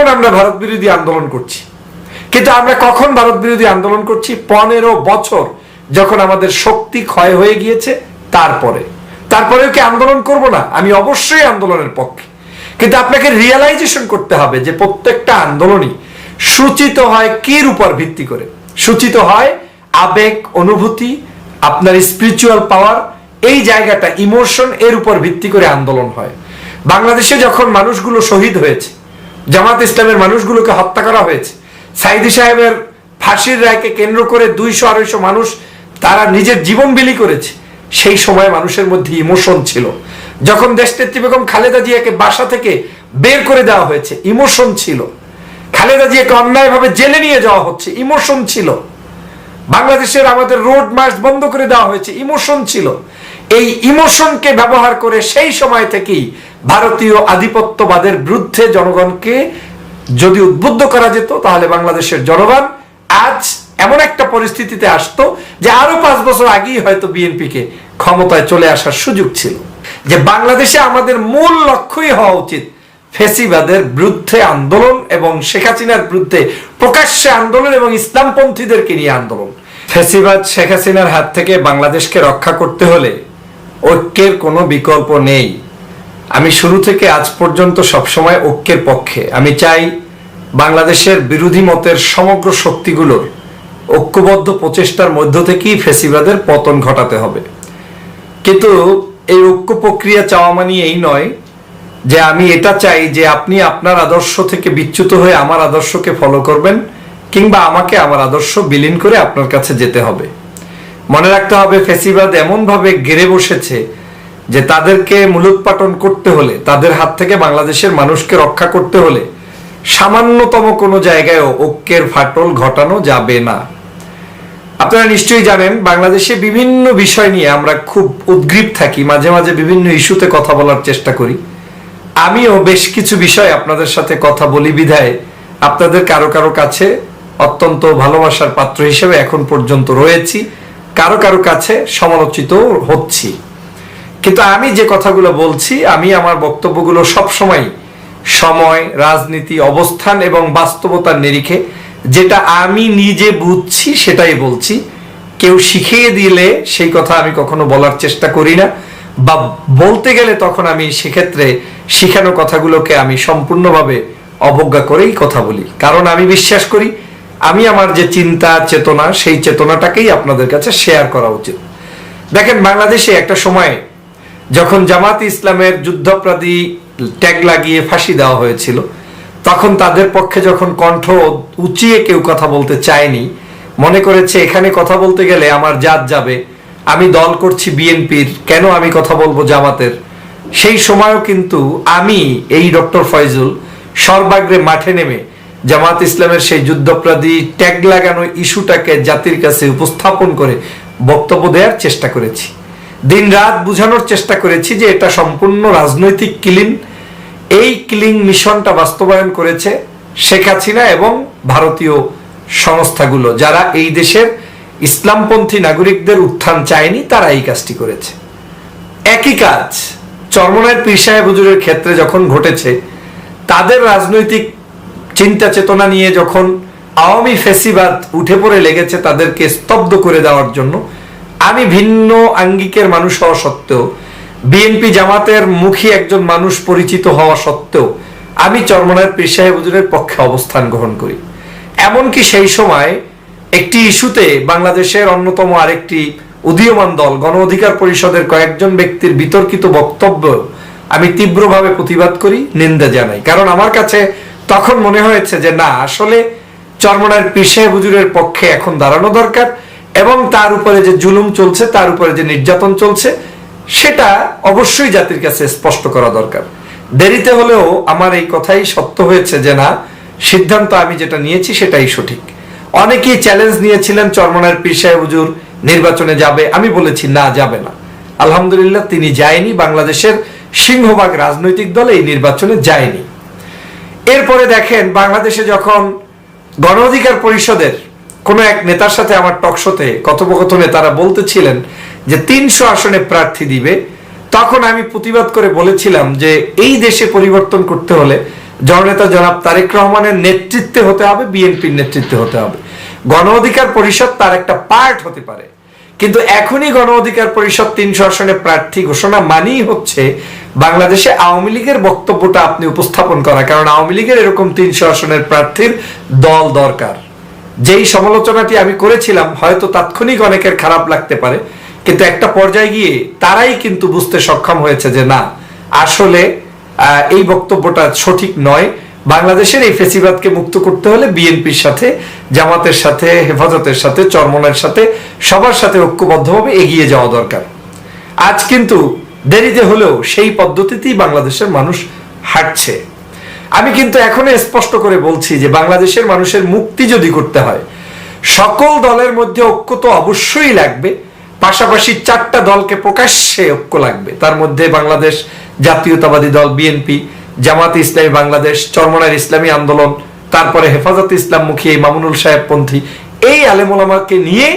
এখন আমরা ভারত বিরোধী আন্দোলন করছি? কিন্তু আমরা কখন ভারত বিরোধী আন্দোলন করছি? পনেরো বছর যখন আমাদের শক্তি ক্ষয় হয়ে গিয়েছে, তারপরে। তারপরেও কি আন্দোলন করব না? আমি অবশ্যই আন্দোলনের পক্ষে। কিন্তু আপনাকে রিয়েলাইজেশন করতে হবে যে প্রত্যেকটা আন্দোলনই সূচিত হয় কির উপর ভিত্তি করে। সূচিত হয় আবেগ, অনুভূতি, আপনার স্পিরিচুয়াল পাওয়ার এই জায়গাটা ইমোশন এর উপর ভিত্তি করে আন্দোলন হয়। বাংলাদেশে যখন মানুষগুলো শহীদ হয়েছে জামাত ইসলামের মানুষগুলোকে হত্যা করা হয়েছে। সাইদি সাহেবের ফাঁসির রায়কে কেন্দ্র করে দুইশো আড়াইশো মানুষ তারা নিজের জীবন বিলি করেছে। সেই সময় মানুষের মধ্যে ইমোশন ছিল। যখন দেশনেত্রী বেগম খালেদা জিয়াকে বাসা থেকে বের করে দেওয়া হয়েছে, ইমোশন ছিল। খালেদা জিয়াকে অন্যায়ভাবে জেলে নিয়ে যাওয়া হচ্ছে, ইমোশন ছিল। বাংলাদেশের আমাদের রোড মার্চ বন্ধ করে দেওয়া হয়েছে, ইমোশন ছিল। এই ইমোশনকে ব্যবহার করে সেই সময় থেকেই ভারতীয় আধিপত্যবাদের বিরুদ্ধে জনগণকে যদি উদ্বুদ্ধ করা যেত, তাহলে বাংলাদেশের জনগণ আজ এমন একটা পরিস্থিতিতে আসতো যে আরও পাঁচ বছর আগেই হয়তো বিএনপিকে ক্ষমতায় চলে আসার সুযোগ ছিল। যে বাংলাদেশে আমাদের মূল লক্ষ্যই হওয়া উচিত ফেসিবাদের বিরুদ্ধে আন্দোলন এবং শেখ হাসিনার বিরুদ্ধে প্রকাশ্যে আন্দোলন এবং ইসলামপন্থীদেরকে নিয়ে আন্দোলন। ফেসিবাদ শেখ হাসিনার হাত থেকে বাংলাদেশকে রক্ষা করতে হলে ঐক্যের কোনো বিকল্প নেই। আমি শুরু থেকে আজ পর্যন্ত সবসময় ঐক্যের পক্ষে। আমি চাই বাংলাদেশের বিরোধী মতের সমগ্র শক্তিগুলোর ঐক্যবদ্ধ প্রচেষ্টার মধ্য থেকেই ফেসিবাদের পতন ঘটাতে হবে। কিন্তু এই ঐক্য প্রক্রিয়া চাওয়া মানে এই নয় যে আমি এটা চাই যে আপনি আপনার আদর্শ থেকে বিচ্যুত হয়ে আমার আদর্শকে ফলো করবেন কিংবা আমাকে আমার আদর্শ বিলীন করে আপনার কাছে যেতে হবে। মনে রাখতে হবে ফেসিবাদ এমনভাবে গেড়ে বসেছে যে তাদেরকে মূলোৎপাটন করতে হলে, তাদের হাত থেকে বাংলাদেশের মানুষকে রক্ষা করতে হলে সামান্যতম কোনো জায়গায়ও ঐক্যের ফাটল ঘটানো যাবে না। আপনারা নিশ্চয়ই জানেন, বাংলাদেশে বিভিন্ন বিষয় নিয়ে আমরা খুব উদ্গ্রীব থাকি, মাঝে মাঝে বিভিন্ন ইস্যুতে কথা বলার চেষ্টা করি। আমিও বেশ কিছু বিষয় আপনাদের সাথে কথা বলি বিধায় আপনাদের কারও কারও কাছে অত্যন্ত ভালোবাসার পাত্র হিসেবে এখন পর্যন্ত রয়েছি, কারও কারও কাছে সমালোচিত হচ্ছি। কিন্তু আমি যে কথাগুলো বলছি, আমি আমার বক্তব্যগুলো সবসময় সময়, রাজনীতি, অবস্থান এবং বাস্তবতার নিরিখে। যেটা আমি নিজে বুঝছি, সেটাই বলছি। কেউ শিখিয়ে দিলে সেই কথা আমি কখনো বলার চেষ্টা করি না বা বলতে গেলে তখন আমি সেক্ষেত্রে শিখানো কথাগুলোকে আমি সম্পূর্ণভাবে অবজ্ঞা করেই কথা বলি। কারণ আমি বিশ্বাস করি, আমি আমার যে চিন্তা, চেতনা, সেই চেতনাটাকেই আপনাদের কাছে শেয়ার করা উচিত। দেখেন, বাংলাদেশে একটা সময় যখন জামাত ইসলামের যুদ্ধাপরাধী ট্যাগ লাগিয়ে ফাঁসি দেওয়া হয়েছিল, তখন তাদের পক্ষে যখন কণ্ঠ উঁচিয়ে কেউ কথা বলতে চায়নি, মনে করেছে, এখানে কথা বলতে গেলে আমার জাত যাবে, আমি দল করছি বিএনপির, কেন আমি কথা বলব জামাতের? সেই সময়ও কিন্তু আমি, এই ডক্টর ফয়জুল, সর্বাগ্রে মাঠে নেমে জামাত ইসলামের সেই যুদ্ধাপরাধী ট্যাগ লাগানো ইস্যুটাকে জাতির কাছে উপস্থাপন করে বক্তব্য দেওয়ার চেষ্টা করেছি। দিন রাত বুঝানোর চেষ্টা করেছি যে এটা সম্পূর্ণ রাজনৈতিক কিলিন এই কিলিং মিশনটা বাস্তবায়ন করেছে শেখ হাসিনা এবং ভারতীয় সংস্থাগুলো। যারা এই দেশের ইসলামপন্থী নাগরিকদের উত্থান চায়নি, তারা এই কাজটি করেছে। একই কাজ চরমনের পীর সাহেব হুজুরের ক্ষেত্রে যখন ঘটেছে, তাদের রাজনৈতিক চিন্তা চেতনা নিয়ে যখন আওয়ামী ফেসিবাদ উঠে পড়ে লেগেছে তাদেরকে স্তব্ধ করে দেওয়ার জন্য আমি ভিন্ন আঙ্গিকের মানুষ হওয়া সত্ত্বেও, বিএনপি জামাতের মুখী একজন মানুষ পরিচিত হওয়া সত্ত্বেও, আমি চরমনায়ের পীর সাহেব হুজুরের পক্ষে অবস্থান গ্রহণ করি। এমনকি সেই সময় একটি ইস্যুতে বাংলাদেশের অন্যতম আরেকটি উদীয়মান দল, গণ অধিকার পরিষদের কয়েকজন ব্যক্তির বিতর্কিত বক্তব্য আমি তীব্রভাবে প্রতিবাদ করি, নিন্দা জানাই। কারণ আমার কাছে তখন মনে হয়েছে যে না, আসলে চরমনার পিসে হুজুরের পক্ষে এখন দাঁড়ানো দরকার। এবং তার উপরে যে জুলুম চলছে, তার উপরে যে নির্যাতন চলছে, সেটা অবশ্যই জাতির কাছে স্পষ্ট করা দরকার। দেরিতে হলেও আমার এই কথাই সত্য হয়েছে যে না, সিদ্ধান্ত আমি যেটা নিয়েছি সেটাই সঠিক। অনেকেই চ্যালেঞ্জ নিয়েছিলেন চরমনার পিসায় হুজুর নির্বাচনে যাবে। আমি বলেছি, না, যাবে না। আলহামদুলিল্লাহ, তিনি যায়নি। বাংলাদেশের সিংহভাগ রাজনৈতিক দল এই নির্বাচনে যায়নি। এরপরে দেখেন, বাংলাদেশে যখন গণ অধিকার পরিষদের কোনো এক নেতার সাথে আমার টকশোতে কথোপকথনে তারা বলতেছিলেন যে তিনশো আসনে প্রার্থী দিবে। তখন আমি প্রতিবাদ করে বলেছিলাম যে এই দেশে পরিবর্তন করতে হলে জননেতা জনাব তারেক রহমানের নেতৃত্বে হতে হবে, বিএনপির নেতৃত্বে হতে হবে। গণ অধিকার পরিষদ তার একটা পার্ট হতে পারে। কিন্তু এখনই গণ অধিকার পরিষদ তিনশো আসনে প্রার্থী ঘোষণা মানেই হচ্ছে বাংলাদেশে আওয়ামী লীগের বক্তব্যটা আপনি উপস্থাপন করা। কারণ আওয়ামী লীগের এরকম তিনশো আসনের প্রার্থীর দল দরকার। যেই সমালোচনাটি আমি করেছিলাম, হয়তো তাৎক্ষণিক অনেকের খারাপ লাগতে পারে, কিন্তু একটা পর্যায়ে গিয়ে তারাই কিন্তু বুঝতে সক্ষম হয়েছে যে না, আসলে এই বক্তব্যটা সঠিক নয়। বাংলাদেশের এই ফেসিবাদকে মুক্ত করতে হলে বিএনপির সাথে, জামাতের সাথে, হেফাজতের সাথে, চরমনের সাথে, সবার সাথে ঐক্যবদ্ধভাবে এগিয়ে যাওয়া দরকার। আজ কিন্তু দেরিতে হলেও সেই পদ্ধতিতেই বাংলাদেশের মানুষ হাঁটছে। আমি কিন্তু এখনও স্পষ্ট করে বলছি যে বাংলাদেশের মানুষের মুক্তি যদি করতে হয়, সকল দলের মধ্যে ঐক্য তো অবশ্যই লাগবে, পাশাপাশি চারটা দলকে প্রকাশ্যে ঐক্য লাগবে। তার মধ্যে বাংলাদেশ জাতীয়তাবাদী দল বিএনপি জামাত ইসলামী বাংলাদেশ, চরমনার ইসলামী আন্দোলন, তারপরে হেফাজত ইসলামমুখী এই মামুনুল সাহেব পন্থী, এই আলেমোলামাকে নিয়ে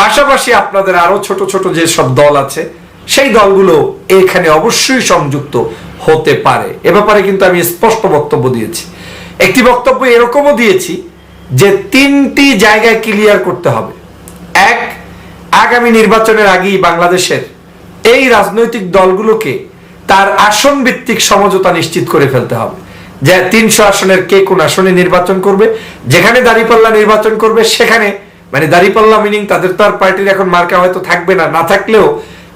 পাশাপাশি আপনাদের আরও ছোট ছোট যে সব দল আছে, সেই দলগুলো এখানে অবশ্যই সংযুক্ত। হতে পারে। এ ব্যাপারে কিন্তু আমি স্পষ্ট বক্তব্য দিয়েছি। একটি বক্তব্য এরকমও দিয়েছি যে তিনটি জায়গায় ক্লিয়ার করতে হবে। এক, আগামী নির্বাচনের আগেই বাংলাদেশের এই রাজনৈতিক দলগুলোকে তার আসন ভিত্তিক সমঝোতা নিশ্চিত করে ফেলতে হবে। যে তিনশো আসনের কে কোন আসনে নির্বাচন করবে, যেখানে দাঁড়িপাল্লা নির্বাচন করবে, সেখানে মানে দাঁড়িপাল্লা মিনিং তাদের তো আর পার্টির এখন মার্কা হয়তো থাকবে না না থাকলেও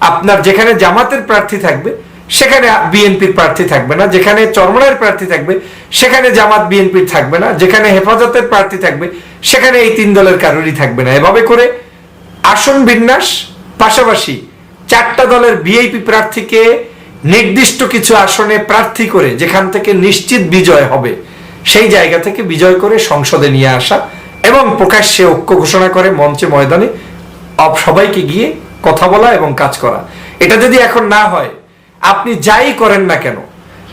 আপনার যেখানে জামাতের প্রার্থী থাকবে সেখানে বিএনপির প্রার্থী থাকবে না, যেখানে চরমনের প্রার্থী থাকবে, সেখানে জামাত বিএনপির থাকবে না, যেখানে হেফাজতের প্রার্থী থাকবে, সেখানে এই তিন দলের কারোরই থাকবে না। এভাবে করে আসন বিন্যাস, পাশাপাশি চারটা দলের বিএপি প্রার্থীকে নির্দিষ্ট কিছু আসনে প্রার্থী করে, যেখান থেকে নিশ্চিত বিজয় হবে, সেই জায়গা থেকে বিজয় করে সংসদে নিয়ে আসা এবং প্রকাশ্যে ঐক্য ঘোষণা করে মঞ্চে ময়দানে সবাইকে গিয়ে কথা বলা এবং কাজ করা। এটা যদি এখন না হয় আপনি যাই করেন না কেন,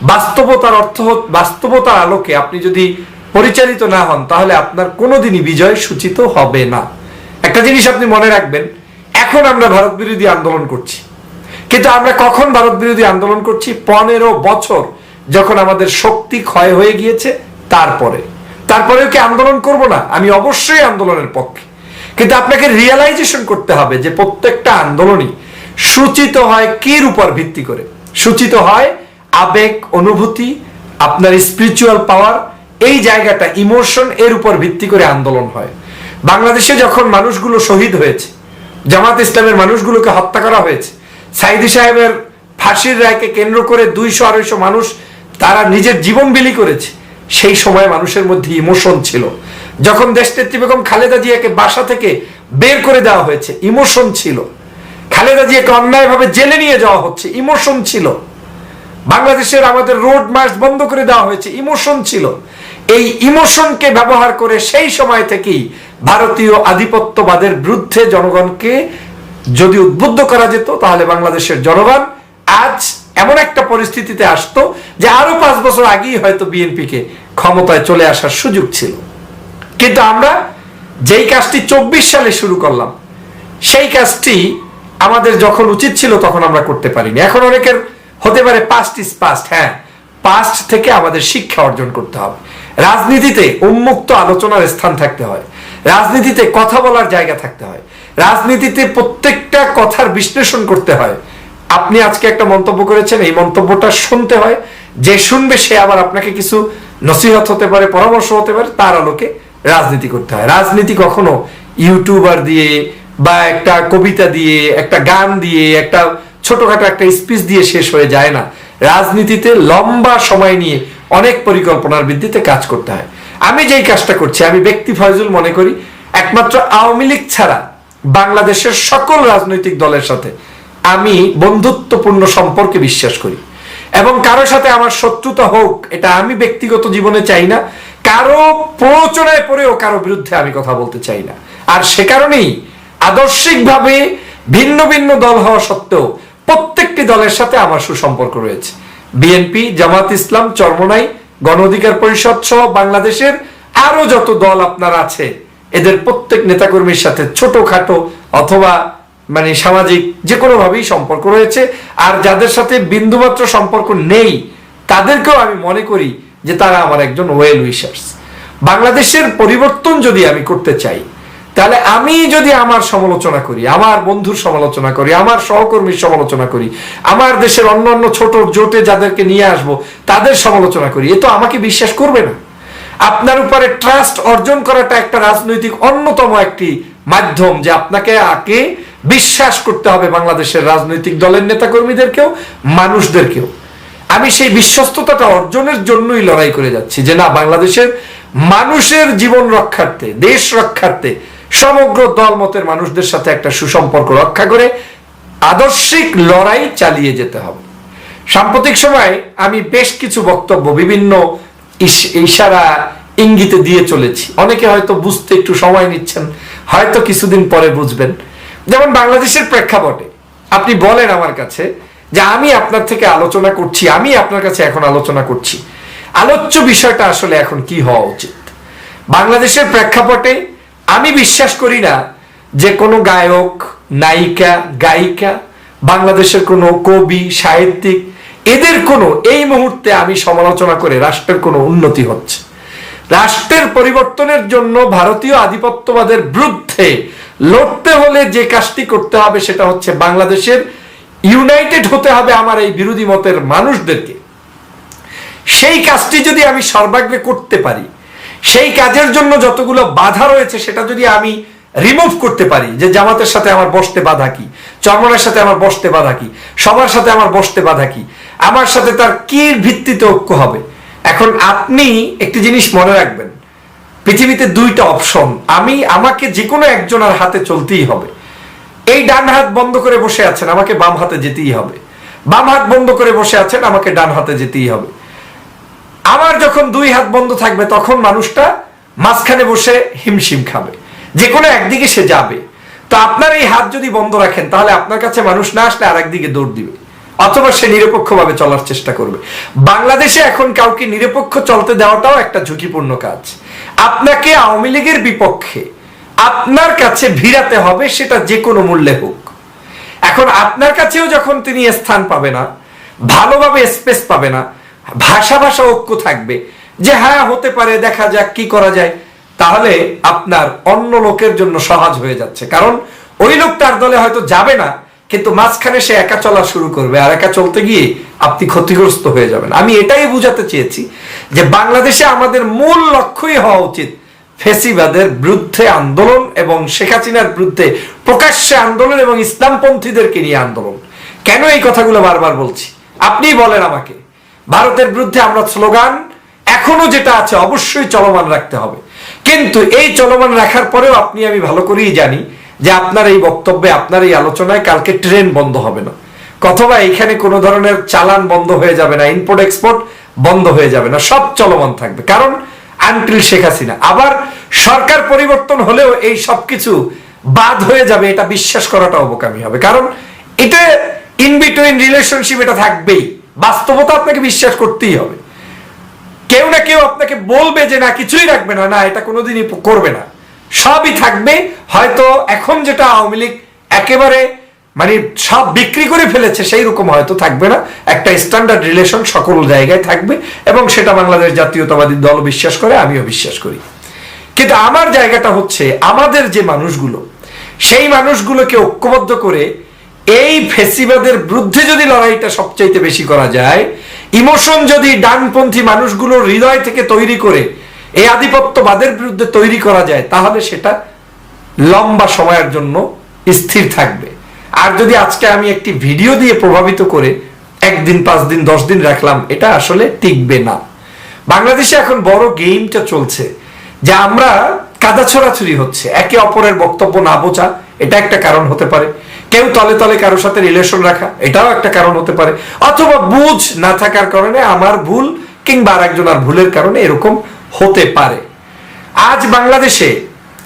বাস্তবতার অর্থ বাস্তবতার আলোকে আপনি যদি পরিচালিত না হন, তাহলে আপনার কোনোদিনই বিজয় সূচিত হবে না। একটা জিনিস আপনি মনে রাখবেন, এখন আমরা ভারত বিরোধী আন্দোলন করছি। কিন্তু আমরা কখন ভারত বিরোধী আন্দোলন করছি? পনেরো বছর যখন আমাদের শক্তি ক্ষয় হয়ে গিয়েছে, তারপরে। তারপরেও কি আন্দোলন করব না? আমি অবশ্যই আন্দোলনের পক্ষে। কিন্তু আপনাকে রিয়েলাইজেশন করতে হবে যে প্রত্যেকটা আন্দোলনই সূচিত হয় কির উপর ভিত্তি করে। সূচিত হয়, আবেগ, অনুভূতি, আপনার স্পিরিচুয়াল পাওয়ার এই জায়গাটা ইমোশন এর উপর ভিত্তি করে আন্দোলন হয়। বাংলাদেশে যখন মানুষগুলো শহীদ হয়েছে, জামাত ইসলামের মানুষগুলোকে হত্যা করা হয়েছে, সাইদি সাহেবের ফাঁসির রায়কে কেন্দ্র করে দুইশো আড়াইশো মানুষ তারা নিজের জীবন বিলি করেছে, সেই সময় মানুষের মধ্যে ইমোশন ছিল। যখন দেশনেত্রী বেগম খালেদা জিয়াকে বাসা থেকে বের করে দেওয়া হয়েছে ইমোশন ছিল। খালেদা জিয়াকে অন্যায়ভাবে জেলে নিয়ে যাওয়া হচ্ছে। ইমোশন ছিল। বাংলাদেশের আমাদের রোড মার্চ বন্ধ করে দেওয়া হয়েছে। ইমোশন ছিল। এই ইমোশনকে ব্যবহার করে সেই সময় থেকেই ভারতীয় আধিপত্যবাদের বিরুদ্ধে জনগণকে যদি উদ্বুদ্ধ করা যেত, তাহলে বাংলাদেশের জনগণ আজ এমন একটা পরিস্থিতিতে আসতো যে আরও পাঁচ বছর আগেই হয়তো বিএনপিকে ক্ষমতায় চলে আসার সুযোগ ছিল। কিন্তু আমরা যেই কাজটি চব্বিশ সালে শুরু করলাম, সেই কাজটি আমাদের যখন উচিত ছিল তখন আমরা করতে পারিনি। এখন অনেকের হতে পারে পাস্ট ইজ পাস্ট হ্যাঁ। পাস্ট থেকে আমাদের শিক্ষা অর্জন করতে হবে। রাজনীতিতে উন্মুক্ত আলোচনার স্থান থাকতে হয়। রাজনীতিতে কথা বলার জায়গা থাকতে হয়। রাজনীতিতে প্রত্যেকটা কথার বিশ্লেষণ করতে হয়। আপনি আজকে একটা মন্তব্য করেছেন, এই মন্তব্যটা শুনতে হয়। যে শুনবে, সে আবার আপনাকে কিছু নসিহত হতে পারে, পরামর্শ হতে পারে, তার আলোকে রাজনীতি করতে হয়। রাজনীতি কখনো ইউটিউবার দিয়ে বা একটা কবিতা দিয়ে, একটা গান দিয়ে, একটা ছোটখাটো একটা স্পিচ দিয়ে শেষ হয়ে যায় না। রাজনীতিতে লম্বা সময় নিয়ে অনেক পরিকল্পনার ভিত্তিতে কাজ করতে হয়। আমি যেই কাজটা করছি, আমি ব্যক্তি ফয়জুল মনে করি, একমাত্র আওয়ামী লীগ ছাড়া বাংলাদেশের সকল রাজনৈতিক দলের সাথে আমি বন্ধুত্বপূর্ণ সম্পর্কে বিশ্বাস করি। এবং কারোর সাথে আমার শত্রুতা হোক, এটা আমি ব্যক্তিগত জীবনে চাই না। কারও প্ররোচনায় পড়েও কারও বিরুদ্ধে আমি কথা বলতে চাই না। আর সে কারণেই আদর্শিকভাবে ভিন্ন ভিন্ন দল হওয়া সত্ত্বেও প্রত্যেকটি দলের সাথে আমার সুসম্পর্ক রয়েছে। বিএনপি, জামাত ইসলাম, চরমনাই, গণ অধিকার পরিষদ সহ বাংলাদেশের আরও যত দল আপনার আছে, এদের প্রত্যেক নেতাকর্মীর সাথে ছোটখাটো অথবা মানে সামাজিক যে কোনো ভাবেই সম্পর্ক রয়েছে। আর যাদের সাথে বিন্দুমাত্র সম্পর্ক নেই, তাদেরকেও আমি মনে করি যে তারা আমার একজন ওয়েল উইশার্স বাংলাদেশের পরিবর্তন যদি আমি করতে চাই তাহলে আমি যদি আমার সমালোচনা করি, আমার বন্ধুর সমালোচনা করি, আমার সহকর্মীর সমালোচনা করি, আমার দেশের অন্য অন্য ছোট জোটে যাদেরকে নিয়ে আসব, তাদের সমালোচনা করি, এ তো আমাকে বিশ্বাস করবে না। আপনার উপরে ট্রাস্ট অর্জন করাটা একটা রাজনৈতিক অন্যতম একটি মাধ্যম যে আপনাকে আগে বিশ্বাস করতে হবে বাংলাদেশের রাজনৈতিক দলের নেতাকর্মীদেরকেও, মানুষদেরকেও। আমি সেই বিশ্বস্ততাটা অর্জনের জন্যই লড়াই করে যাচ্ছি যে না, বাংলাদেশের মানুষের জীবন রক্ষার্থে, দেশ রক্ষার্থে সমগ্র দলমতের মানুষদের সাথে একটা সুসম্পর্ক রক্ষা করে আদর্শিক লড়াই চালিয়ে যেতে হবে। সাম্প্রতিক সময় আমি বেশ কিছু বক্তব্য বিভিন্ন ইশারা, ইঙ্গিতে দিয়ে চলেছি। অনেকে হয়তো বুঝতে একটু সময় নিচ্ছেন, হয়তো কিছুদিন পরে বুঝবেন। যেমন বাংলাদেশের প্রেক্ষাপটে, আপনি বলেন আমার কাছে যে আমি আপনার থেকে আলোচনা করছি, আমি আপনার কাছে এখন আলোচনা করছি। আলোচ্য বিষয়টা আসলে এখন কি হওয়া উচিত? বাংলাদেশের প্রেক্ষাপটে আমি বিশ্বাস করি না যে কোনো গায়ক, নায়িকা, গায়িকা, বাংলাদেশের কোনো কবি, সাহিত্যিক, এদের কোনো, এই মুহূর্তে আমি সমালোচনা করে রাষ্ট্রের কোনো উন্নতি হচ্ছে। রাষ্ট্রের পরিবর্তনের জন্য ভারতীয় আধিপত্যবাদের বিরুদ্ধে লড়তে হলে যে কাজটি করতে হবে সেটা হচ্ছে বাংলাদেশের ইউনাইটেড হতে হবে আমার এই বিরোধী মতের মানুষদেরকে। সেই কাজটি যদি আমি সর্বাগ্রে করতে পারি সেই কাজের জন্য যতগুলো বাধা রয়েছে, সেটা যদি আমি রিমুভ করতে পারি, যে জামাতের সাথে আমার বসতে বাধা কি, চরমনের সাথে আমার বসতে বাধা কি, সবার সাথে আমার বসতে বাধা কি, আমার সাথে তার কি ভিত্তিতে ঐক্য হবে? এখন আপনি একটি জিনিস মনে রাখবেন, পৃথিবীতে দুইটা অপশন আমি, আমাকে যে কোনো একজনের হাতে চলতেই হবে। এই ডান হাত বন্ধ করে বসে আছেন, আমাকে বাম হাতে যেতেই হবে। বাম হাত বন্ধ করে বসে আছেন, আমাকে ডান হাতে যেতেই হবে। আমার যখন দুই হাত বন্ধ থাকবে, তখন মানুষটা মাঝখানে বসে হিমশিম খাবে। যে কোনো একদিকে সে যাবে। তো আপনার এই হাত যদি বন্ধ রাখেন, তাহলে আপনার কাছে মানুষ না আসলে আর একদিকে দৌড় দিবে। অথবা সে নিরপেক্ষভাবে চলার চেষ্টা করবে। বাংলাদেশে এখন কাউকে নিরপেক্ষ চলতে দেওয়াটাও একটা ঝুঁকিপূর্ণ কাজ। আপনাকে আওয়ামী লীগের বিপক্ষে আপনার কাছে ভিড়াতে হবে, সেটা যে কোনো মূল্যে হোক। এখন আপনার কাছেও যখন তিনি স্থান পাবে না, ভালোভাবে স্পেস পাবে না ভাষা ভাষা ঐক্য থাকবে। যে হ্যাঁ হতে পারে, দেখা যাক কি করা যায়। তাহলে আপনার অন্য লোকের জন্য সহজ হয়ে যাচ্ছে। কারণ ওই লোক তার দলে হয়তো যাবে না, কিন্তু মাঝখানে সে একা চলা শুরু করবে। আর একা চলতে গিয়ে আপনি ক্ষতিগ্রস্ত হয়ে যাবেন। আমি এটাই বুঝাতে চেয়েছি যে বাংলাদেশে আমাদের মূল লক্ষ্যই হওয়া উচিত ফেসিবাদের বিরুদ্ধে আন্দোলন এবং শেখ হাসিনার বিরুদ্ধে প্রকাশ্যে আন্দোলন এবং ইসলামপন্থীদেরকে নিয়ে আন্দোলন। কেন এই কথাগুলো বারবার বলছি? আপনি বলেন আমাকে। ভারতের বিরুদ্ধে আমরা স্লোগান, এখনও যেটা আছে অবশ্যই চলমান রাখতে হবে। কিন্তু এই চলমান রাখার পরেও আপনি, আমি ভালো করেই জানি যে আপনার এই বক্তব্যে, আপনার এই আলোচনায় কালকে ট্রেন বন্ধ হবে না। অথবা এখানে কোনো ধরনের চালান বন্ধ হয়ে যাবে না ইম্পোর্ট এক্সপোর্ট বন্ধ হয়ে যাবে না, সব চলমান থাকবে। কারণ আনটিল শেখ হাসিনা। আবার সরকার পরিবর্তন হলেও এই সব কিছু বাদ হয়ে যাবে, এটা বিশ্বাস করাটা অবকামী হবে। কারণ এটা ইন বিটুইন রিলেশনশিপ এটা থাকবেই। বাস্তবতা আপনাকে বিশ্বাস করতেই হবে। কেউ না কেউ আপনাকে বলবে যে, না, কিছুই রাখবে না না, এটা কোনোদিনই করবে না। সবই থাকবে, হয়তো এখন যেটা আওয়ামী লীগ একেবারে মানে সব বিক্রি করে ফেলেছে সেই রকম হয়তো থাকবে না। একটা স্ট্যান্ডার্ড রিলেশন সকল জায়গায় থাকবে এবং সেটা বাংলাদেশ জাতীয়তাবাদী দল বিশ্বাস করে, আমিও বিশ্বাস করি। কিন্তু আমার জায়গাটা হচ্ছে, আমাদের যে মানুষগুলো, সেই মানুষগুলোকে ঐক্যবদ্ধ করে এই ফেসিবাদের বিরুদ্ধে যদি লড়াইটা সবচাইতে বেশি করা যায়, ইমোশন যদি ডানপন্থী মানুষগুলোর হৃদয় থেকে তৈরি করে এই আধিপত্যবাদের বিরুদ্ধে তৈরি করা যায়, তাহলে সেটা লম্বা সময়ের জন্য স্থির থাকবে। আর যদি আজকে আমি একটি ভিডিও দিয়ে প্রভাবিত করে একদিন পাঁচ দিন দশ দিন রাখলাম, এটা আসলে টিকবে না। বাংলাদেশে এখন বড় গেমটা চলছে, যে আমরা কাদা ছড়াছড়ি হচ্ছে। একে অপরের বক্তব্য না বোঝা, এটা একটা কারণ হতে পারে। কেউ তলে তলে কারোর সাথে রিলেশন রাখা, এটাও একটা কারণ হতে পারে। অথবা বুঝ না থাকার কারণে আমার ভুল কিংবা আর একজনের ভুলের কারণে এরকম হতে পারে। আজ বাংলাদেশে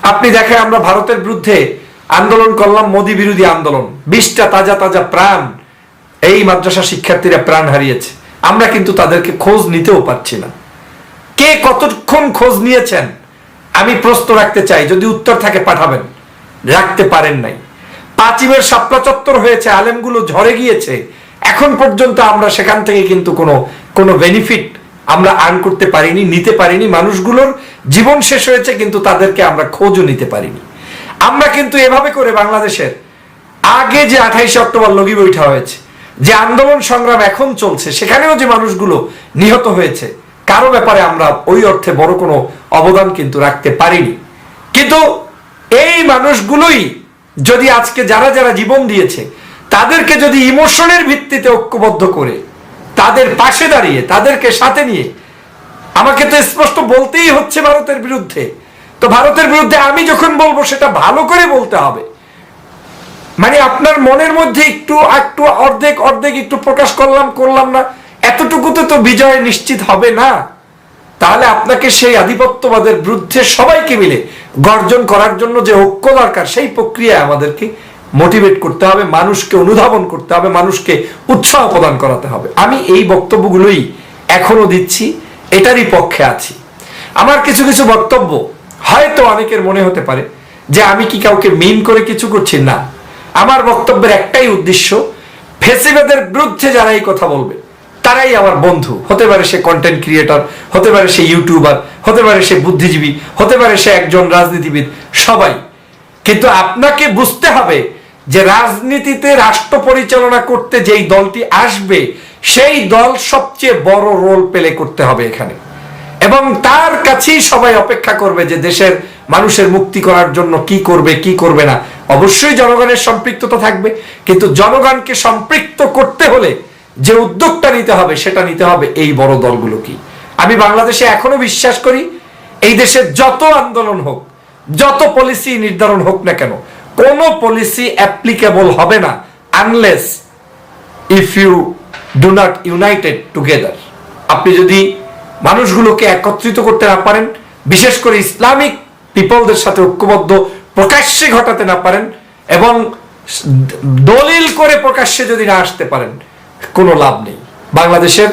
আপনি দেখেন আমরা ভারতের বিরুদ্ধে আন্দোলন করলাম মোদী বিরোধী আন্দোলন। বিশটা তাজা তাজা প্রাণ এই মাদ্রাসা শিক্ষার্থীরা প্রাণ হারিয়েছে। আমরা কিন্তু তাদেরকে খোঁজ নিতেও পারছি না। কে কতক্ষণ খোঁজ নিয়েছেন? আমি প্রশ্ন রাখতে চাই, যদি উত্তর থাকে পাঠাবেন। রাখতে পারেন নাই। পাঁচিমের শাপলা চত্বর হয়েছে, আলেমগুলো ঝরে গিয়েছে। এখন পর্যন্ত আমরা সেখান থেকে কিন্তু কোনো কোনো বেনিফিট আমরা আর্ন করতে পারিনি, নিতে পারিনি। মানুষগুলোর জীবন শেষ হয়েছে, কিন্তু তাদেরকে আমরা খোঁজও নিতে পারিনি। আমরা কিন্তু এভাবে করে বাংলাদেশের আগে যে আঠাইশে অক্টোবর লগি বৈঠা হয়েছে, যে আন্দোলন সংগ্রাম এখন চলছে, সেখানেও যে মানুষগুলো নিহত হয়েছে, কারও ব্যাপারে আমরা ওই অর্থে বড় কোনো অবদান কিন্তু রাখতে পারিনি। কিন্তু এই মানুষগুলোই যদি আজকে যারা যারা জীবন দিয়েছে, তাদেরকে যদি ইমোশনের ভিত্তিতে ঐক্যবদ্ধ করে, তাদের পাশে দাঁড়িয়ে, তাদেরকে সাথে নিয়ে, আমাকে তো স্পষ্ট বলতেই হচ্ছে ভারতের বিরুদ্ধে। তো ভারতের বিরুদ্ধে আমি যখন বলব, সেটা ভালো করে বলতে হবে। মানে আপনার মনের মধ্যে একটু একটু অর্ধেক অর্ধেক একটু প্রকাশ করলাম করলাম না, এতটুকুতে তো বিজয় নিশ্চিত হবে না। তাহলে আপনাকে সেই আধিপত্যবাদের বিরুদ্ধে সবাইকে মিলে গর্জন করার জন্য যে ঐক্য দরকার, সেই প্রক্রিয়ায় আমাদেরকে মোটিভেট করতে হবে, মানুষকে অনুধাবন করতে হবে, মানুষকে উৎসাহ প্রদান করাতে হবে। আমি এই বক্তব্যগুলোই এখনও দিচ্ছি, এটারই পক্ষে আছি। আমার কিছু কিছু বক্তব্য, হয়তো অনেকের মনে হতে পারে যে আমি কি কাউকে মিন করে কিছু করছি? না। আমার বক্তব্যের একটাই উদ্দেশ্য, ফেসিবাদের বিরুদ্ধে যারা এই কথা বলবে তারাই আমার বন্ধু। হতে পারে সে কন্টেন্ট ক্রিয়েটর হতে পারে সে ইউটিউবার হতে পারে সে বুদ্ধিজীবী, হতে পারে সে একজন রাজনীতিবিদ, সবাই। কিন্তু আপনাকে বুঝতে হবে যে রাজনীতিতে রাষ্ট্র পরিচালনা করতে যেই দলটি আসবে, সেই দল সবচেয়ে বড় রোল প্লে করতে হবে এখানে। এবং তার কাছেই সবাই অপেক্ষা করবে যে দেশের মানুষের মুক্তি করার জন্য কি করবে কি করবে না। অবশ্যই জনগণের সম্পৃক্ততা থাকবে, কিন্তু জনগণকে সম্পৃক্ত করতে হলে যে উদ্যোগটা নিতে হবে, সেটা নিতে হবে এই বড় দলগুলোকে আমি বাংলাদেশে এখনও বিশ্বাস করি, এই দেশে যত আন্দোলন হোক, যত পলিসি নির্ধারণ হোক না কেন, কোন পলিসি অ্যাপ্লিকেবল হবে না unless if you do not united together আপনি যদি মানুষগুলোকে একত্রিত করতে না পারেন, বিশেষ করে ইসলামিক পিপলদের সাথে ঐক্যবদ্ধ প্রকাশ্যে ঘটাতে না পারেন, এবং দলিল করে প্রকাশ্যে যদি না আসতে পারেন কোনো লাভ নেই। বাংলাদেশের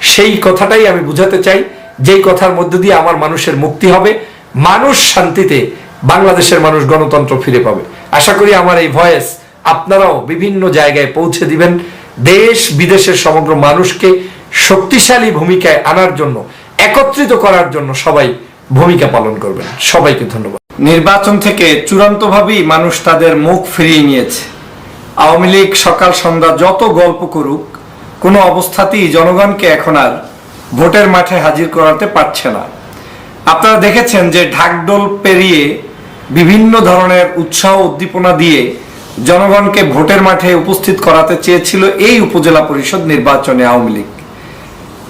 সেই কথাটাই আমি বুঝাতে চাই, যেই কথার মধ্য দিয়ে আমার মানুষের মুক্তি হবে, মানুষ শান্তিতে বাংলাদেশের মানুষ গণতন্ত্র ফিরে পাবে। আশা করি আমার এই ভয়েস আপনারাও বিভিন্ন জায়গায় পৌঁছে দিবেন। দেশ বিদেশের সমগ্র মানুষকে শক্তিশালী ভূমিকায় আনার জন্য, একত্রিত করার জন্য সবাই ভূমিকা পালন করবেন। সবাইকে ধন্যবাদ। নির্বাচন থেকে চূড়ান্তভাবেই মানুষ তাদের মুখ ফিরিয়ে নিয়েছে। আওয়ামী লীগ সকাল সন্ধ্যা যত গল্প করুক কোনো অবস্থাতেই জনগণকে এখন আর ভোটের মাঠে হাজির করাতে পারছে না। আপনারা দেখেছেন যে ঢাকডোল পেরিয়ে বিভিন্ন ধরনের উৎসাহ উদ্দীপনা দিয়ে জনগণকে ভোটের মাঠে উপস্থিত করাতে চেয়েছিল এই উপজেলা পরিষদ নির্বাচনে আওয়ামী লীগ।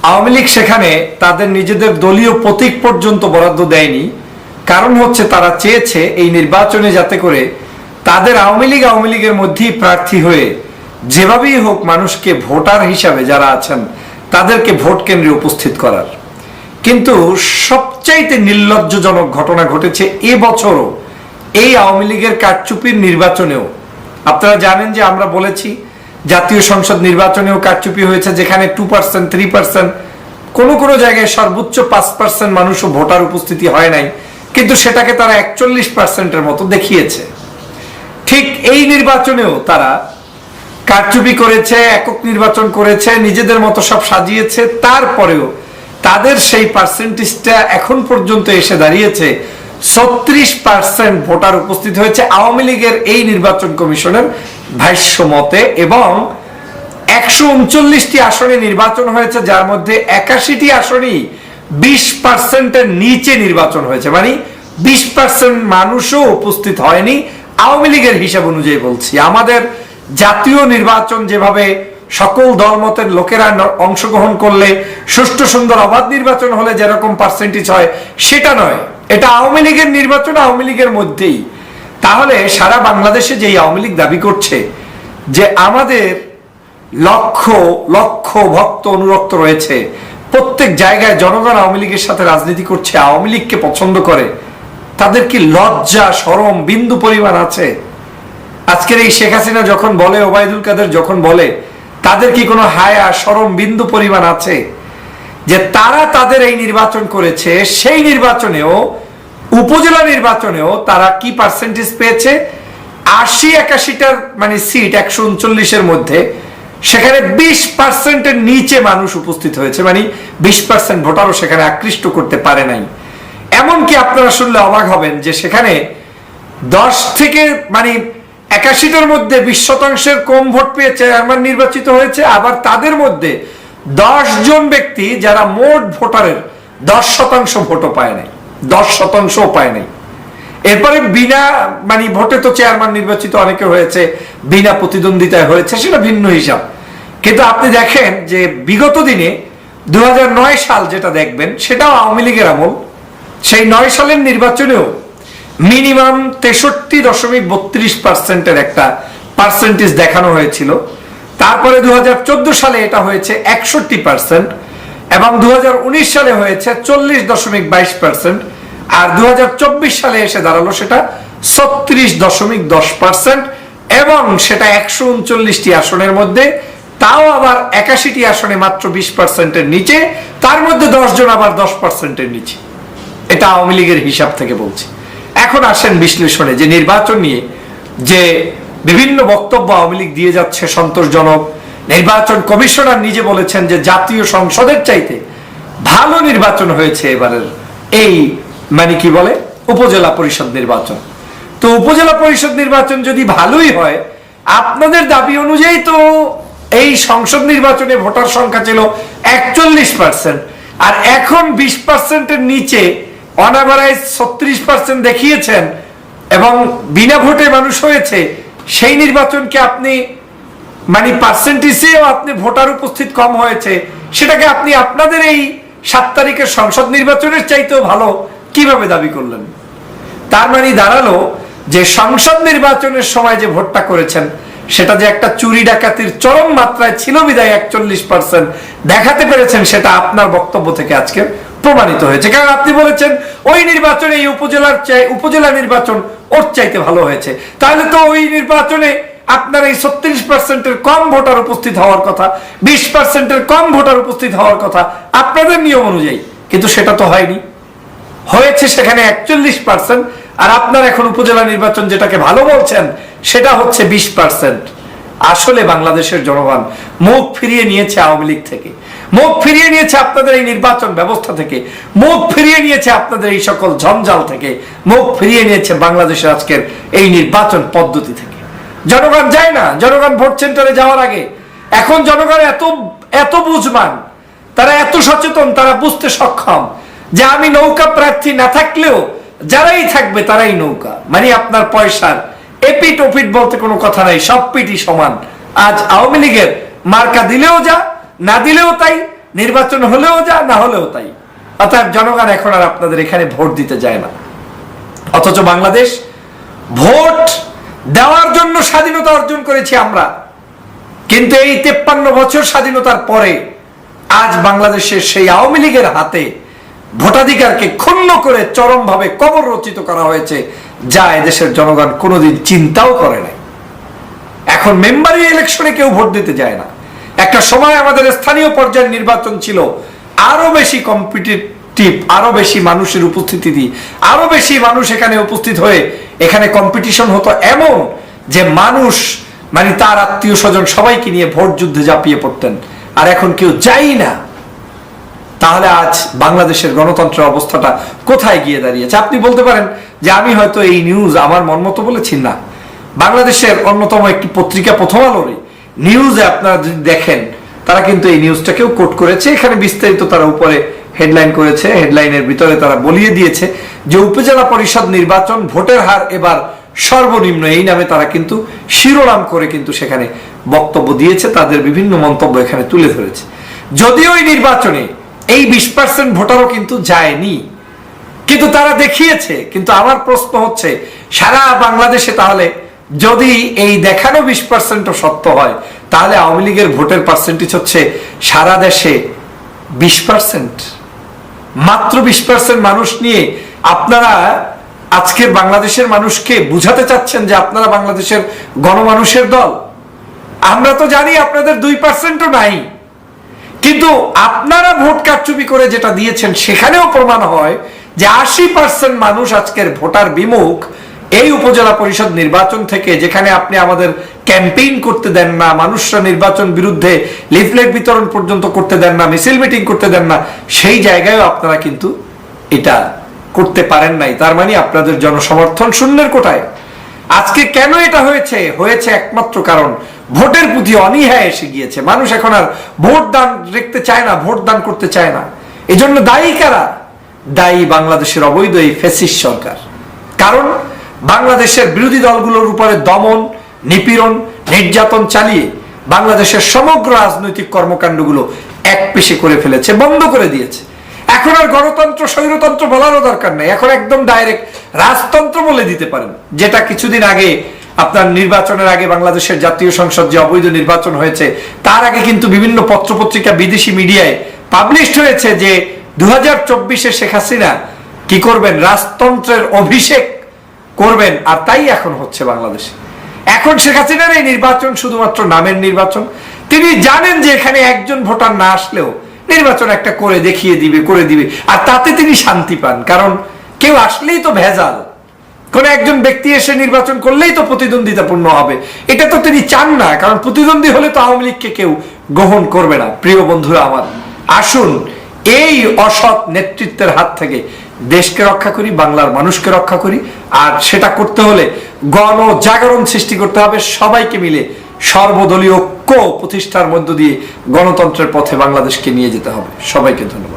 আওয়ামী লীগ সেখানে তাদের নিজেদের দলীয় প্রতীক পর্যন্ত বরাদ্দ দেয়নি। কারণ হচ্ছে তারা চেয়েছে এই নির্বাচনে যাতে করে তাদের আওয়ামী লীগ আওয়ামী লীগের মধ্যেই প্রার্থী হয়ে যেভাবেই হোক মানুষকে ভোটার হিসাবে যারা আছেন, তাদেরকে ভোট কেন্দ্রে উপস্থিত করার। কিন্তু সবচাইতে নির্লজ্জজনক ঘটনা ঘটেছে এবছরও এই আওয়ামী লীগের কারচুপির নির্বাচনেও। আপনারা জানেন যে আমরা বলেছি, জাতীয় সংসদ নির্বাচনেও কারচুপি হয়েছে যেখানে টু পার্সেন্ট থ্রি পার্সেন্ট কোনো কোনো জায়গায় সর্বোচ্চ পাঁচ পার্সেন্ট মানুষও ভোটার উপস্থিতি হয় নাই, কিন্তু সেটাকে তারা একচল্লিশ পার্সেন্টের মতো দেখিয়েছে। ঠিক এই নির্বাচনেও তারা কারচুপি করেছে, একক নির্বাচন করেছে, নিজেদের মতো সব সাজিয়েছে, তারপরেও তাদের সেই পার্সেন্টেজটা এখন পর্যন্ত এসে দাঁড়িয়েছে। ছত্রিশ পার্সেন্ট ভোটার উপস্থিত হয়েছে আওয়ামী লীগের এই নির্বাচন কমিশনের ভাষ্য মতে এবং একশো উনচল্লিশটি আসনে নির্বাচন হয়েছে, যার মধ্যে একাশিটি আসনই বিশ পার্সেন্টের নিচে নির্বাচন হয়েছে। মানে বিশ পার্সেন্ট মানুষও উপস্থিত হয়নি, আওয়ামী লীগের হিসাব অনুযায়ী বলছি। আমাদের জাতীয় নির্বাচন যেভাবে সকল দলমতের লোকেরা অংশগ্রহণ করলে সুষ্ঠু সুন্দর অবাধ নির্বাচন হলে যেরকম পার্সেন্টেজ হয়, সেটা নয়। এটা আওয়ামী লীগের নির্বাচন আওয়ামী লীগের মধ্যেই। তাহলে সারা বাংলাদেশে যেই আওয়ামী লীগ দাবি করছে, যে আমাদের লক্ষ লক্ষ ভক্ত অনুরক্ত রয়েছে, প্রত্যেক জায়গায় জনগণ আওয়ামী লীগের সাথে রাজনীতি করছে, আওয়ামী লীগকে পছন্দ করে, তাদের কি লজ্জা সরম বিন্দু পরিমাণ আছে? আজকের এই শেখ হাসিনা যখন বলে, ওবায়দুল কাদের যখন বলে, তাদের কি কোনো হায়া সরম বিন্দু পরিমাণ আছে? যে তারা তাদের এই নির্বাচন করেছে, সেই নির্বাচনেও, উপজেলা নির্বাচনেও তারা কি পার্সেন্টেজ পেয়েছে? আশি একাশিটার মানে সিট একশো উনচল্লিশের মধ্যে, সেখানে বিশ পার্সেন্টের নিচে মানুষ উপস্থিত হয়েছে। মানে বিশ পার্সেন্ট ভোটারও সেখানে আকৃষ্ট করতে পারে নাই। এমনকি আপনারা শুনলে অবাক হবেন যে সেখানে দশ থেকে মানে একাশিটার মধ্যে বিশ শতাংশের কম ভোট পেয়ে চেয়ারম্যান নির্বাচিত হয়েছে, আবার তাদের মধ্যে দশ জন ব্যক্তি যারা মোট ভোটারের দশ শতাংশ ভোটও পায় নাই, দশ শতাংশও পায় নাই। এরপরে বিনা মানে ভোটে তো চেয়ারম্যান নির্বাচিত অনেকে হয়েছে, বিনা প্রতিদ্বন্দ্বিতায় হয়েছে, সেটা ভিন্ন হিসাব। কিন্তু আপনি দেখেন যে বিগত দিনে দু হাজার নয় সাল যেটা দেখবেন, সেটাও আওয়ামী লীগের আমল। সেই নয় সালের নির্বাচনেও মিনিমাম তেষট্টি দশমিক বত্রিশ পার্সেন্টের একটা পার্সেন্টেজ দেখানো হয়েছিল। তারপরে দু হাজার চোদ্দ সালে এটা হয়েছে একষট্টি পার্সেন্ট এবং দু সালে হয়েছে চল্লিশ দশমিক বাইশ পার্সেন্ট আর দু সালে এসে দাঁড়াল সেটা ছত্রিশ দশমিক দশ পার্সেন্ট এবং সেটা একশো উনচল্লিশটি আসনের মধ্যে, তাও আবার একাশিটি আসনে মাত্র বিশ পার্সেন্টের নিচে, তার মধ্যে দশ জন আবার দশ পার্সেন্টের নিচে। এটা আওয়ামী লীগের হিসাব থেকে বলছি। এখন আসেন বিশ্লেষণে যে নির্বাচন নিয়ে যে বিভিন্ন বক্তব্য আওয়ামী লীগ দিয়ে যাচ্ছে সন্তোষজনক। নির্বাচন কমিশনার নিজে বলেছেন যে জাতীয় সংসদের চাইতে ভালো নির্বাচন হয়েছে এবারের এই মানে কি বলে, উপজেলা পরিষদ নির্বাচন। তো উপজেলা পরিষদ নির্বাচন যদি ভালোই হয়, আপনাদের দাবি অনুযায়ী তো এই সংসদ নির্বাচনে ভোটার সংখ্যা ছিল একচল্লিশ পার্সেন্ট আর এখন বিশ পার্সেন্টের নিচে অনাভারাইজ ছত্রিশ পার্সেন্ট দেখিয়েছেন এবং বিনা ভোটে মানুষ হয়েছে, সেই নির্বাচনকে আপনি মানে পার্সেন্টেজেও আপনি ভোটার উপস্থিত কম হয়েছে, সেটাকে আপনি আপনাদের এই সাত তারিখের সংসদ নির্বাচনের চাইতেও ভালো কীভাবে দাবি করলেন? তার মানে দাঁড়াল যে সংসদ নির্বাচনের সময় যে ভোটটা করেছেন, সেটা যে একটা চুরি ডাকাতির চরম মাত্রায় ছিল বিদায় একচল্লিশ পার্সেন্ট দেখাতে পেরেছেন, সেটা আপনার বক্তব্য থেকে আজকে। প্রমাণিত হয়েছে। কারণ আপনি বলেছেন, ওই নির্বাচনে, এই উপজেলার চাই, উপজেলা নির্বাচন ওর চাইতে ভালো হয়েছে। তাহলে তো ওই নির্বাচনে আপনার এই ছত্রিশ পার্সেন্টের কম ভোটার উপস্থিত হওয়ার কথা, বিশ পার্সেন্টের কম ভোটার উপস্থিত হওয়ার কথা আপনাদের নিয়ম অনুযায়ী। কিন্তু সেটা তো হয়নি। হয়েছে সেখানে একচল্লিশ পার্সেন্ট আর আপনার এখন উপজেলা নির্বাচন যেটাকে ভালো বলছেন, সেটা হচ্ছে বিশ পার্সেন্ট আসলে বাংলাদেশের জনগণ মুখ ফিরিয়ে নিয়েছে আওয়ামী লীগ থেকে। মুখ ফিরিয়ে নিয়েছে আপনাদের এই নির্বাচন ব্যবস্থা থেকে। মুখ ফিরিয়ে নিয়েছে আপনাদের এই সকল ঝঞ্ঝাল থেকে। মুখ ফিরিয়ে নিয়েছে বাংলাদেশের আজকের এই নির্বাচন পদ্ধতি থেকে। জনগণ যায় না। জনগণ ভোট সেন্টারে যাওয়ার আগে। এখন জনগণ এত এত বুঝবান, তারা এত সচেতন, তারা বুঝতে সক্ষম যে আমি নৌকা প্রার্থী না থাকলেও যারাই থাকবে তারাই নৌকা। মানে আপনার পয়সার এপিট ওপিট বলতে কোনো কথা নাই, সব পিটি সমান। আজ আওয়ামী লীগের মার্কা দিলেও যা, না দিলেও তাই, নির্বাচন হলেও যা, না হলেও তাই। অর্থাৎ জনগণ এখন আর আপনাদের এখানে ভোট দিতে যায় না। অথচ বাংলাদেশ ভোট দেওয়ার জন্য স্বাধীনতা অর্জন করেছি আমরা। কিন্তু এই তেপ্পান্ন বছর স্বাধীনতার পরে আজ বাংলাদেশের সেই আওয়ামী লীগের হাতে ভোটাধিকারকে ক্ষুণ্ণ করে চরমভাবে কবর রচিত করা হয়েছে যা এদেশের জনগণ কোনোদিন চিন্তাও করে নাই। এখন মেম্বারি ইলেকশনে কেউ ভোট দিতে যায় না। একটা সময় আমাদের স্থানীয় পর্যায়ের নির্বাচন ছিল, আরও বেশি কম্পিটিটিভ আরও বেশি মানুষের উপস্থিতি আরও বেশি মানুষ এখানে উপস্থিত হয়ে এখানে কম্পিটিশন হতো এমন যে মানুষ মানে তার আত্মীয় স্বজন সবাইকে নিয়ে ভোট যুদ্ধে ঝাঁপিয়ে পড়তেন। আর এখন কেউ যাই না। তাহলে আজ বাংলাদেশের গণতন্ত্রের অবস্থাটা কোথায় গিয়ে দাঁড়িয়েছে? আপনি বলতে পারেন যে আমি হয়তো এই নিউজ আমার মন মতো বলেছি না। বাংলাদেশের অন্যতম একটি পত্রিকা প্রথম আলোরে নিউজে আপনারা যদি দেখেন, তারা কিন্তু এই নিউজটাকেও কোট করেছে। এখানে বিস্তারিত তারা উপরে হেডলাইন করেছে। হেডলাইনের ভিতরে তারা বলিয়ে দিয়েছে যে, উপজেলা পরিষদ নির্বাচন ভোটের হার এবার সর্বনিম্ন। এই নামে তারা কিন্তু শিরোনাম করে কিন্তু সেখানে বক্তব্য দিয়েছে। তাদের বিভিন্ন মন্তব্য এখানে তুলে ধরেছে। যদিও এই নির্বাচনে এই বিশ পার্সেন্ট ভোটারও কিন্তু যায়নি। কিন্তু তারা দেখিয়েছে, কিন্তু আমার প্রশ্ন হচ্ছে, সারা বাংলাদেশে তাহলে যদি এই দেখানো বিশ পার্সেন্টও সত্য হয়, তাহলে আওয়ামী লীগের ভোটের পার্সেন্টেজ হচ্ছে সারা দেশে বিশ পার্সেন্ট মাত্র বিশ পার্সেন্ট মানুষ নিয়ে আপনারা আজকে বাংলাদেশের মানুষকে বুঝাতে চাচ্ছেন যে আপনারা বাংলাদেশের গণমানুষের দল। আমরা তো জানি আপনাদের দুই পার্সেন্টও নাই। কিন্তু আপনারা ভোট কারচুপি করে যেটা দিয়েছেন, সেখানেও প্রমাণ হয় যে আশি পার্সেন্ট মানুষ আজকের ভোটার বিমুখ এই উপজেলা পরিষদ নির্বাচন থেকে, যেখানে আপনি আমাদের ক্যাম্পেইন করতে দেন না, মানুষরা নির্বাচন বিরুদ্ধে লিফলেট বিতরণ পর্যন্ত করতে দেন না, মিছিল মিটিং করতে দেন না, সেই জায়গায়ও আপনারা কিন্তু এটা করতে পারেন নাই। তার মানে আপনাদের জনসমর্থন শূন্যের কোটায়। আজকে কেন এটা হয়েছে? হয়েছে একমাত্র কারণ ভোটের প্রতি অনীহা এসে গিয়েছে। মানুষ এখন আর ভোট দান দেখতে চায় না ভোট দান করতে চায় না। এজন্য দায়ী কারা? দায়ী বাংলাদেশের অবৈধ এই ফেসিস সরকার। কারণ বাংলাদেশের বিরোধী দলগুলোর উপরে দমন, নিপীড়ন, নির্যাতন চালিয়ে বাংলাদেশের সমগ্র রাজনৈতিক কর্মকাণ্ডগুলো এক পেশে করে ফেলেছে, বন্ধ করে দিয়েছে। এখন আর গণতন্ত্র, স্বৈরতন্ত্র বলারও দরকার নেই। এখন একদম ডাইরেক্ট রাজতন্ত্র বলে দিতে পারেন, যেটা কিছুদিন আগে আপনার নির্বাচনের আগে বাংলাদেশের জাতীয় সংসদ যে অবৈধ নির্বাচন হয়েছে, তার আগে কিন্তু বিভিন্ন পত্রপত্রিকা, বিদেশি মিডিয়ায় পাবলিশড হয়েছে যে দু হাজার চব্বিশে শেখ হাসিনা কি করবেন? রাজতন্ত্রের অভিষেক করবেন, আর তাই এখন হচ্ছে বাংলাদেশে। এখন শেখ হাসিনার এই নির্বাচন শুধুমাত্র নামের নির্বাচন। তিনি জানেন যে এখানে একজন ভোটার না আসলেও নির্বাচন একটা করে দেখিয়ে দিবে, করে দিবে, আর তাতে তিনি শান্তি পান। কারণ কেউ আসলেই তো ভেজাল। কোন একজন ব্যক্তি এসে নির্বাচন করলেই তো প্রতিদ্বন্দ্বিতাপূর্ণ হবে। এটা তো তিনি চান না, কারণ প্রতিদ্বন্দ্বী হলে তো আওয়ামী লীগকে কেউ গ্রহণ করবে না। প্রিয় বন্ধুরা আমার, আসুন এই অসৎ নেতৃত্বের হাত থেকে দেশকে রক্ষা করি, বাংলার মানুষকে রক্ষা করি, আর সেটা করতে হলে গণ জাগরণ সৃষ্টি করতে হবে সবাইকে মিলে। সর্বদলীয় ঐক্য প্রতিষ্ঠার মধ্য দিয়ে গণতন্ত্রের পথে বাংলাদেশকে নিয়ে যেতে হবে। সবাইকে ধন্যবাদ।